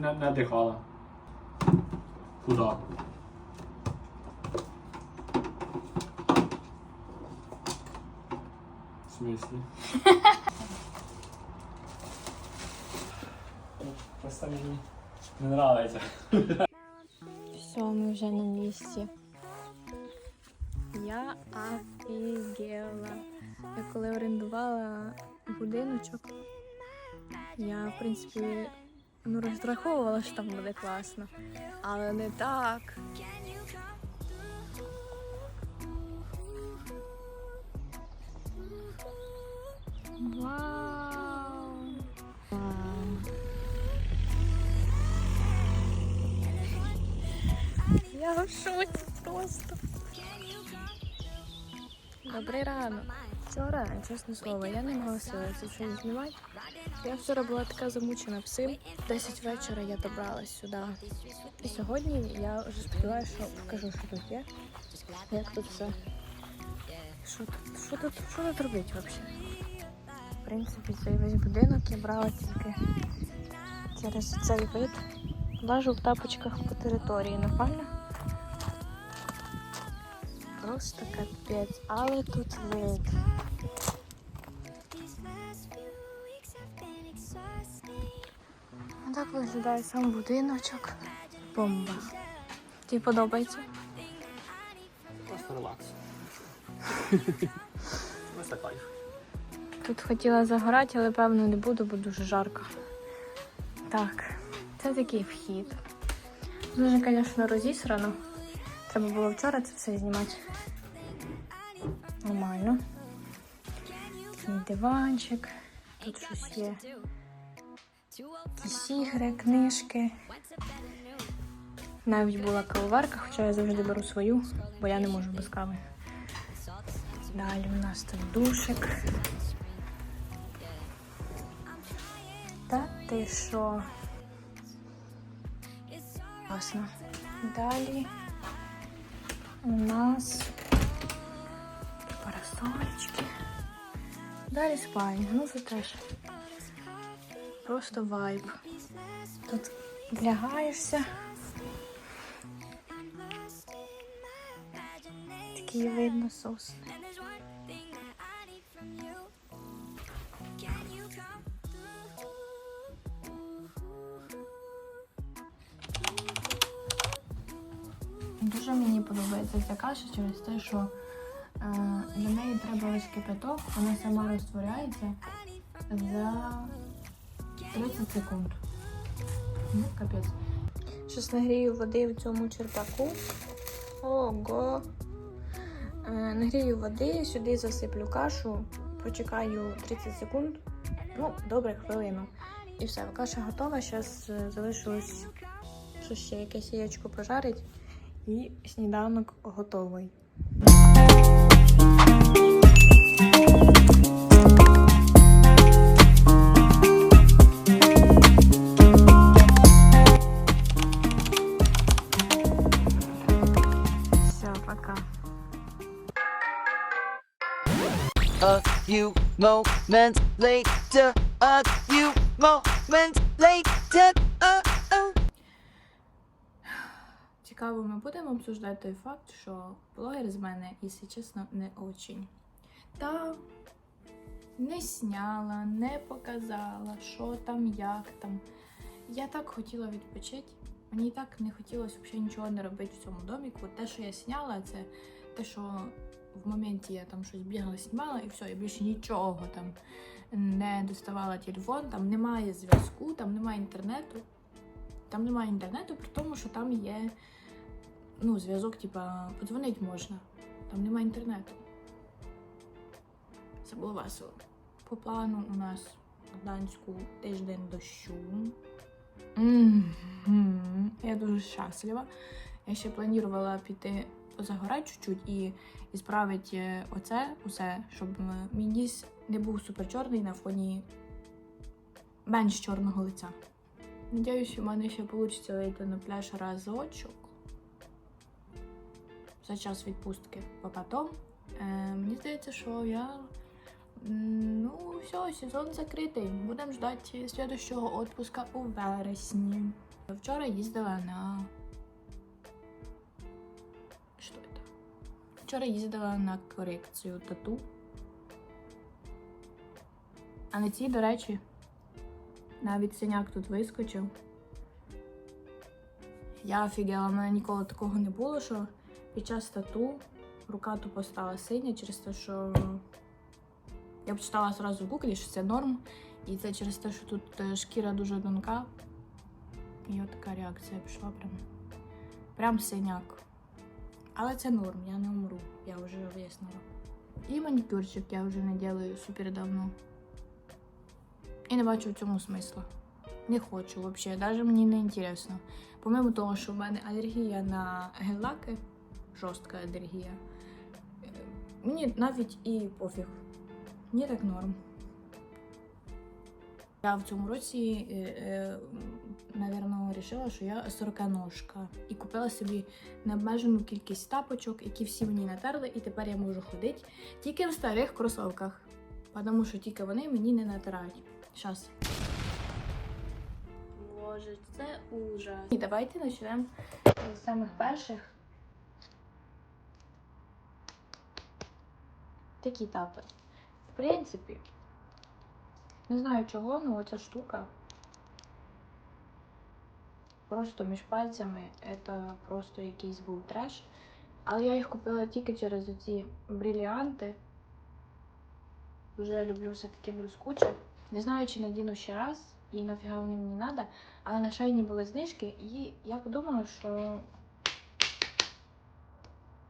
А не, не дихала. Куда? В смислі? Просто мені не нравиться. Все, ми вже на місці. Я офігела. Я коли орендувала будиночок, я, в принципі, ну, розраховувала, що там буде класно. Але не так. Вау! Я в шоці просто. Добрий ранок. Вчора, чесне слово, я не могла сили це щось знімати. Я вчора була така замучена всім. В 10 вечора я добралась сюди. І сьогодні я вже сподіваюся, що покажу, що тут є. Як тут все. Що тут, що тут, що тут робити взагалі? В принципі, цей весь будинок я брала тільки через цей вид. Лажу в тапочках по території, нормально? Просто капець, але тут вид. Виглядає сам будиночок. Бомба. Тобі подобається? Просто релакс. Просто кайф. Тут хотіла загорати, але певно не буду, бо дуже жарко. Так, це такий вхід. Дуже, звісно, розісрано. Треба було вчора це все знімати. Нормально. Такий диванчик. Тут щось є. Ігри, книжки. Навіть була кавоварка, хоча я завжди беру свою, бо я не можу без кави. Далі у нас тут душик. Та ти що? Класно. Далі у нас парасольчики. Далі спальня. Ну це теж просто вайб. Тут лягаєшся. Такий видно сосни. Дуже мені подобається ця каша через те, що е, для неї треба ось кипяток, вона сама розтворяється за 30 секунд. Ну, капець. Щось нагрію води в цьому черпаку. Ого. Е, нагрію води, сюди засиплю кашу, почекаю 30 секунд. Ну, добре, хвилину. І все, каша готова. Зараз залишилось що ще якесь яєчко пожарить. І сніданок готовий. Moments later, a few moments later. Uh, oh. Цікаво, ми будемо обсуждати той факт, що блогер з мене, якщо чесно, не очень. Та не сняла, не показала, що там, як там. Я так хотіла відпочити. Мені так не хотілося взагалі нічого не робити в цьому доміку. Те, що я сняла, це те, що в моменті я там щось бігала, знімала, і все, я більше нічого там не доставала телефон, там немає зв'язку, там немає інтернету. Там немає інтернету, при тому, що там є ну, зв'язок, типа, подзвонити можна. Там немає інтернету. Це було весело. По плану у нас в Гданську тиждень дощу. Мгм. Я дуже щаслива. Я ще планувала піти позагорати чуть-чуть і, і справити е, оце усе, щоб е, мій ніс не був супер чорний на фоні менш чорного лиця. Надіюсь, у мене ще вийде вийти на пляж разочок за час відпустки. А потім, е, мені здається, що я Ну, все, сезон закритий. Будемо ждати слідущого отпуска у вересні. Вчора їздила на. Вчора їздила на корекцію тату. А на цій, до речі, навіть синяк тут вискочив. Я офігела, в мене ніколи такого не було, що під час тату рука тупо стала синя через те, що я почитала зразу в гуглі, що це норм. І це через те, що тут е, шкіра дуже тонка. І от така реакція пішла прям. Прям синяк. Але це норм, я не умру, я вже вияснила. І манікюрчик я вже не делаю супер давно. І не бачу в цьому смисла. Не хочу взагалі, навіть мені не інтересно. Помимо того, що в мене алергія на гель-лаки, жорстка алергія, е, мені навіть і пофіг. Мені так норм. Я в цьому році, е, е, напевно, вирішила, що я сороконожка. І купила собі необмежену кількість тапочок, які всі мені натерли, і тепер я можу ходити тільки в старих кросовках. Тому що тільки вони мені не натирають. Щас. Боже, це ужас. І давайте почнемо з самих перших. Такі тапи. В принципі, не знаю чого, але оця штука. Просто між пальцями це просто якийсь був треш. Але я їх купила тільки через ці бриліанти. Вже люблю все-таки блискуче. Не знаю, чи надіну ще раз і нафіга вони мені треба, але на шайні були знижки, і я подумала, що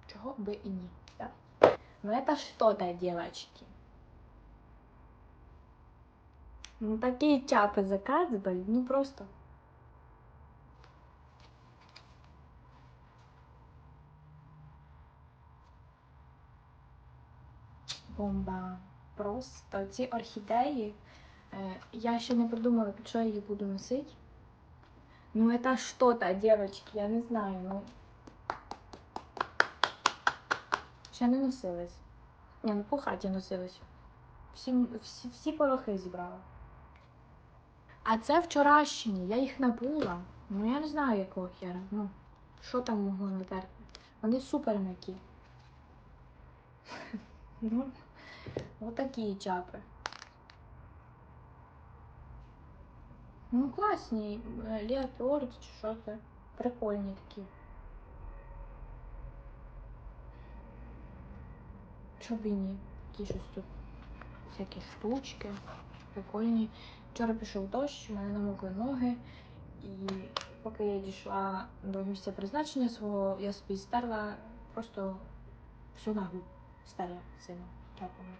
чого би і ні. Да? Ну это что-то, девочки. Ну такие чапы заказывали, ну просто. Бомба. Просто ці орхідеї. Е, я ще не придумала, під що я їх буду носити. Ну это что-то, девочки, я не знаю, ну. Ще не носились. Ні, ну по хаті носились. Всі, всі, всі порохи зібрала. А це вчорашні, я їх набула. Ну я не знаю якого хера. Ну, що там могло натерти? Вони супер м'які. Ну, отакі чапи. Ну, класні. Леопард чи що це. Прикольні такі. Чого б і? Такі щось тут. Всякі штучки. Прикольні. Вчора пішов дощ, у мене намокли ноги. І поки я дійшла до місця призначення свого, я собі стерла просто всю ногу. Стерла сильно. Чапами.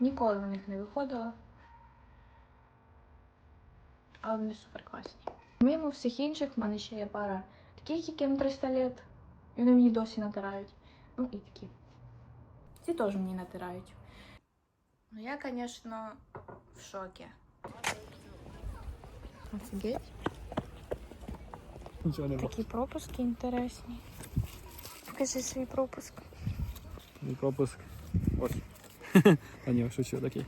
Ніколи на них не виходила. Але вони супер класні. Мимо всіх інших в мене ще є пара таких, яким 300 лет. І вони мені досі натирають. Ну і такі. Ці теж мені натирають. Ну я, звісно, в шокі. Офігеть. Нічого не було. Такі пропуски інтересні. Покажи свій пропуск. Мій пропуск. Ось. А ні, шучу такий.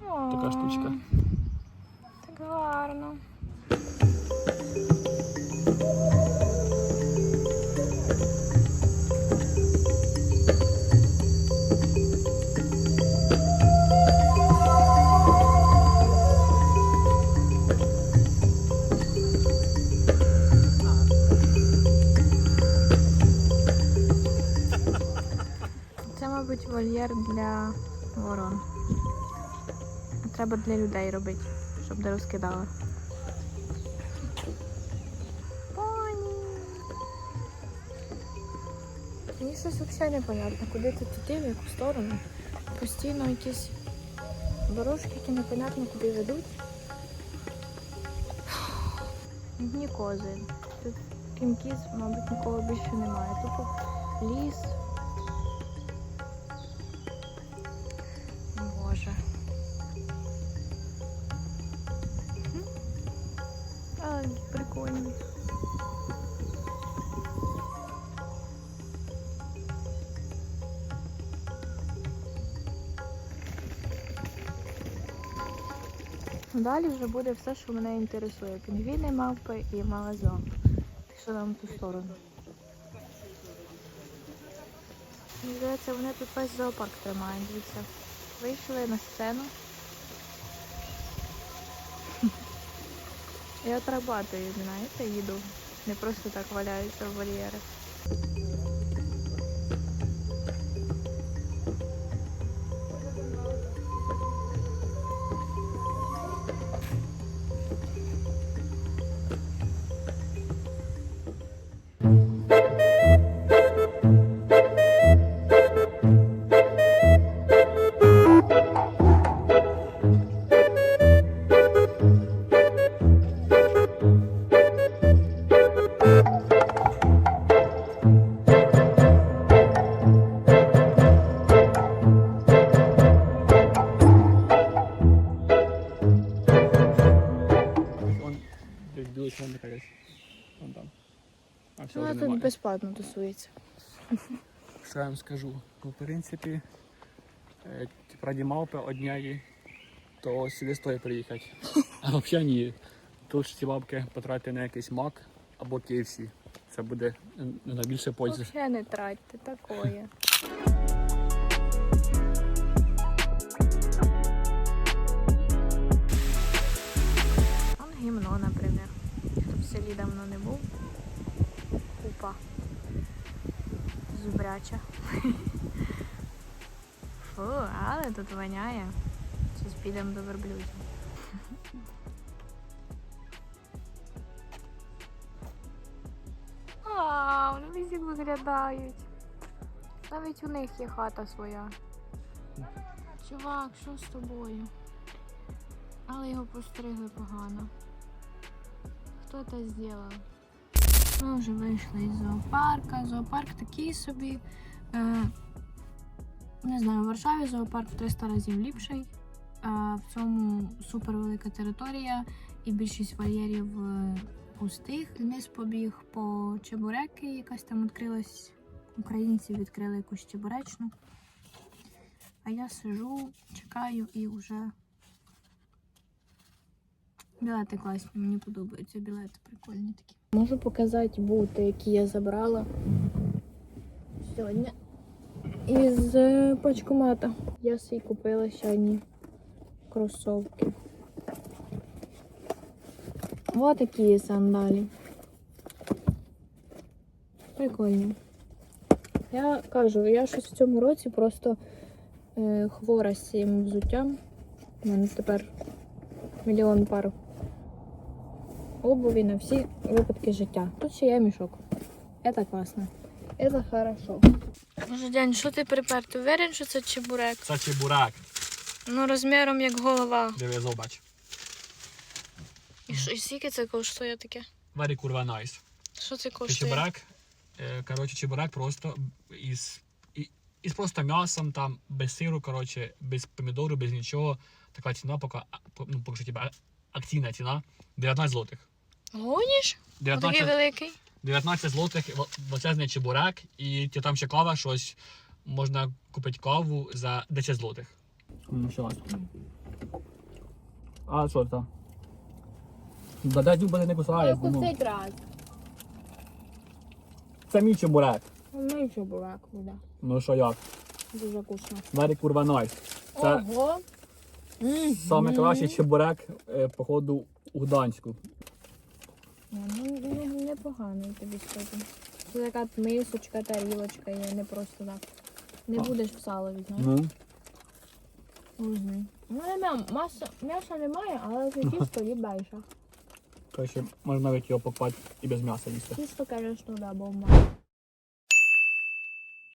Така штучка. Так гарно. Треба для людей робити, щоб не розкидали. Поні. Мені щось взагалі непонятно, куди ти туди, в яку сторону. Постійно якісь дорожки, які непонятно куди ведуть. Одні кози. Тут крім кіз, мабуть, нікого більше немає. Тупо ліс. Далі вже буде все, що мене інтересує. Пінгвіни, мавпи і малазон. Пішли нам в ту сторону. Мені здається, вони тут весь зоопарк тримають. Дивіться. Вийшли на сцену. Я отрабатую, знаєте, їду. Не просто так валяються в вольєрах. Безплатно тусується. Що я вам скажу? Ну, в принципі, е, раді мавпи однієї, то сюди стоїть приїхати. А взагалі ні. Тут ж ці бабки потратити на якийсь мак або KFC. Це буде е, найбільше пользи. Взагалі не тратьте, такое. Гімно, наприклад. Хто в селі давно не був. Купа. Зубряча. Фу, але тут воняє. Зараз підемо до верблюдів. А, вони всі виглядають. Навіть у них є хата своя. Чувак, що з тобою? Але його постригли погано. Хто це зробив? Ми вже вийшли із зоопарка. Зоопарк такий собі. Е, не знаю, в Варшаві зоопарк в 300 разів ліпший. А в цьому супер велика територія і більшість вольєрів е, пустих. Вниз побіг по чебуреки, якась там відкрилась. Українці відкрили якусь чебуречну. А я сижу, чекаю і вже. Білети класні, мені подобаються білети прикольні такі. Можу показати бути, які я забрала сьогодні із е, пачкомата. Я собі купила сьогодні кросовки. Ось такі сандалі. Прикольні. Я кажу, я щось в цьому році просто е, хвора з цим взуттям. У мене тепер мільйон пар обуві на всі випадки життя. Тут ще є мішок. Це класно. Це хорошо. Боже, Дянь, що ти припер? Ти уверен, що це чебурек? Це чебурак. Ну, розміром як голова. Диви, зобач. І, і скільки це коштує таке? Very kurwa nice. Що це коштує? чебурак. е, Коротше, чебурак просто із, із просто м'ясом, там, без сиру, коротше, без помідору, без нічого. Така ціна, поки, ну, поки що типа, а- акційна ціна 19 злотих. Гоніш? Такий 19, великий. 19 злотих в- величезний чебурак, і ті там ще кава, щось можна купити каву за 10 злотих. Ну, що А що там? Да дюба не кусає. раз. Це мій чебурак. Ну і чебурек буде. Ну що як? Дуже вкусно. Very kurwa nice. Це Ого. Саме кращий чебурек, е, походу, у Гданську. Ну, ну, непоганий тобі скажу. Це така мисочка, тарілочка є, не просто так. Не А. будеш в сало візьмеш. Ну, Угу. Ну, маса, м'яса немає, але це тісто їбайше. коротше, можна навіть його попати і без м'яса їсти. Тісто, звісно, да, бомба.